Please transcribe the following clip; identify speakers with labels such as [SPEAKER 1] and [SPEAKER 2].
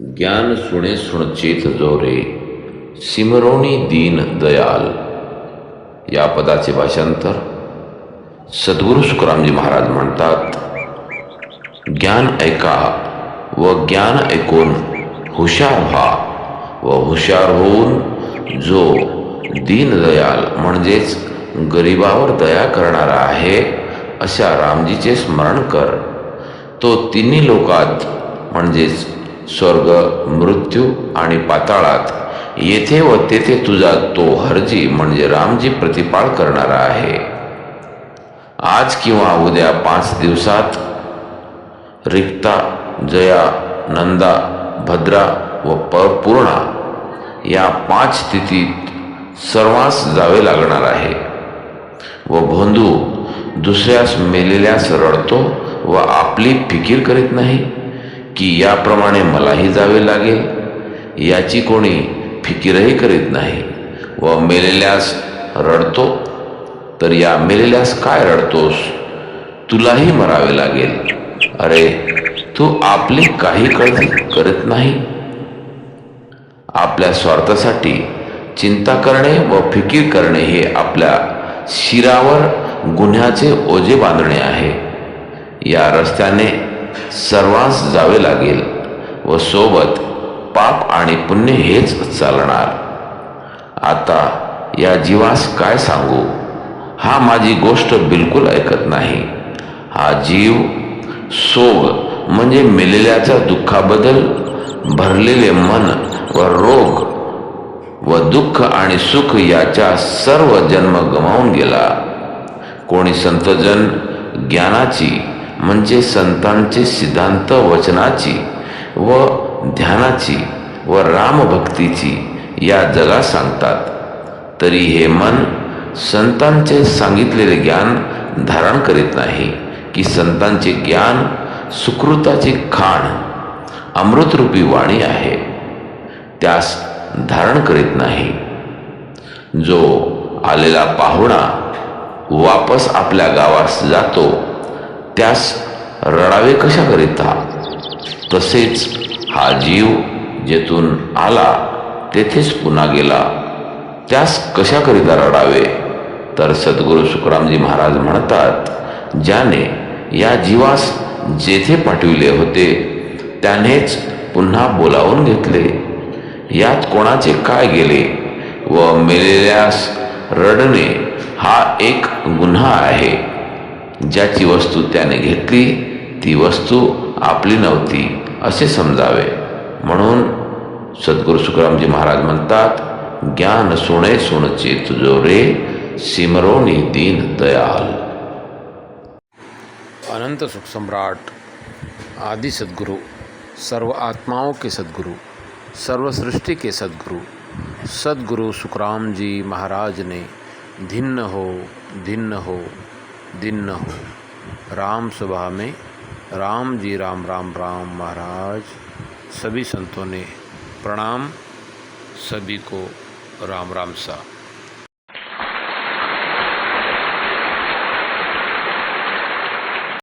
[SPEAKER 1] ज्ञान सुणे सुणचेत जोरे सिमरोनी दीन दयाल। या पदाचे भाषांतर सद्गुरू सुखरामजी महाराज म्हणतात ज्ञान ऐका व ज्ञान ऐकून हुशार व्हा व हुशार होऊन जो दीनदयाल म्हणजेच गरिबावर दया करणारा आहे अशा रामजीचे स्मरण कर. तो तिन्ही लोकात म्हणजेच स्वर्ग मृत्यू आणि पाताळात. येथे व तेथे तुझा तो हरजी म्हणजे रामजी प्रतिपाळ करणारा आहे. आज किंवा उद्या पाच दिवसात रिक्ता जया नंदा भद्रा व परपूर्णा पूर्णा या पाच स्थितीत सर्वांस जावे लागणार आहे. व भोंदू दुसऱ्यास मेलेल्यास रडतो व आपली फिकीर करीत नाही? की याप्रमाणे मलाही जावे लागेल. याची कोणी फिकीरही करीत नाही. व मेलेल्यास रडतो? तर या मेलेल्यास काय रडतोस? तुलाही मरावे लागेल. अरे तू आपली काही कळती करत नाही. आपल्या स्वार्थासाठी चिंता करणे व फिकीर करणे हे आपल्या शिरावर गुन्ह्याचे ओझे बांधणे आहे. या रस्त्याने सर्वांस जावे लागेल व सोबत पाप आणि पुण्य हेच चालणार. आता या जीवास काय सांगू? हा माझी गोष्ट बिलकुल ऐकत नाही. हा जीव सोग म्हणजे मेलेल्याच्या दुःखाबद्दल भरलेले मन व रोग व दुःख आणि सुख याच्या सर्व जन्म गमावून गेला. कोणी संतजन ज्ञानाची म्हणजे संतांचे सिद्धांत वचनाची व ध्यानाची व रामभक्तीची या जगा सांगतात. तरी हे मन संतांचे सांगितलेले ज्ञान धारण करीत नाही की संतांचे ज्ञान सुकृताची खाण अमृतरूपी वाणी आहे. त्यास धारण करीत नाही. जो आलेला पाहुणा वापस आपल्या गावास जातो त्यास रडावे कशाकरिता तसेच हा जीव जेथून आला तेथेच पुन्हा गेला. त्यास कशाकरिता रडावे? तर सद्गुरू सुखरामजी महाराज म्हणतात ज्याने या जीवास जेथे पाठविले होते त्यानेच पुन्हा बोलावून घेतले. यात कोणाचे काय गेले व मेलेल्यास रडणे हा एक गुन्हा आहे. ज्याची वस्तू त्याने घेतली ती वस्तू आपली नव्हती असे समजावे. म्हणून सद्गुरू सुखरामजी महाराज म्हणतात ज्ञान सुणे सुणचे तुझो रे सिमरोनी दीन दयाल.
[SPEAKER 2] अनंत सुख सम्राट आदि सद्गुरु सर्व आत्माओं के सद्गुरु सर्व सृष्टि के सद्गुरु सद्गुरु सुखराम जी महाराज ने धिन्न हो धिन्न हो दिन्न हो। राम सभा में राम जी राम राम राम महाराज, सभी संतों ने प्रणाम, सभी को राम राम सा।